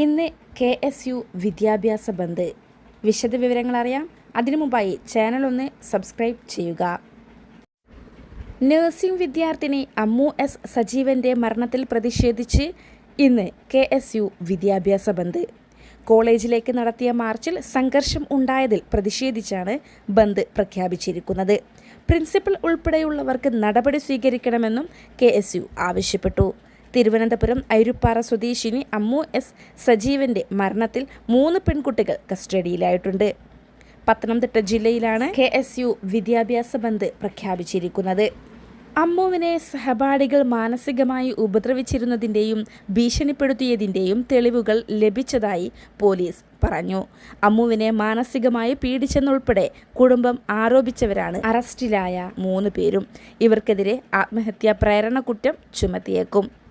ഇന്ന് K S U വിദ്യാഭ്യാസ ബന്ദ്. വിശദവിവരങ്ങൾ അറിയാം അതിനു മുമ്പായി ചാനൽ ഒന്ന് സബ്സ്ക്രൈബ് ചെയ്യുക. നഴ്സിംഗ് വിദ്യാർത്ഥിനി അമ്മു എസ് സജീവന്റെ മരണത്തിൽ പ്രതിഷേധിച്ച് ഇന്ന് കെ എസ് യു വിദ്യാഭ്യാസ ബന്ദ്. കോളേജിലേക്ക് നടത്തിയ മാർച്ചിൽ സംഘർഷം ഉണ്ടായതിൽ പ്രതിഷേധിച്ചാണ് ബന്ദ് പ്രഖ്യാപിച്ചിരിക്കുന്നത്. പ്രിൻസിപ്പൽ ഉൾപ്പെടെയുള്ളവർക്ക് നടപടി സ്വീകരിക്കണമെന്നും കെ ആവശ്യപ്പെട്ടു. തിരുവനന്തപുരം അരുപ്പാറ സ്വദേശിനി അമ്മു എസ് സജീവന്റെ മരണത്തിൽ മൂന്ന് പെൺകുട്ടികൾ കസ്റ്റഡിയിലായിട്ടുണ്ട്. പത്തനംതിട്ട ജില്ലയിലാണ് കെ എസ് യു വിദ്യാഭ്യാസ ബന്ദ് പ്രഖ്യാപിച്ചിരിക്കുന്നത്. അമ്മുവിനെ സഹപാഠികൾ മാനസികമായി ഉപദ്രവിച്ചിരുന്നതിന്റെയും ഭീഷണിപ്പെടുത്തിയതിന്റെയും തെളിവുകൾ ലഭിച്ചതായി പോലീസ് പറഞ്ഞു. അമ്മുവിനെ മാനസികമായി പീഡിച്ചെന്നുൾപ്പെടെ കുടുംബം ആരോപിച്ചവരാണ് അറസ്റ്റിലായ മൂന്ന് പേരും. ഇവർക്കെതിരെ ആത്മഹത്യാ പ്രേരണ കുറ്റം ചുമത്തിയേക്കും.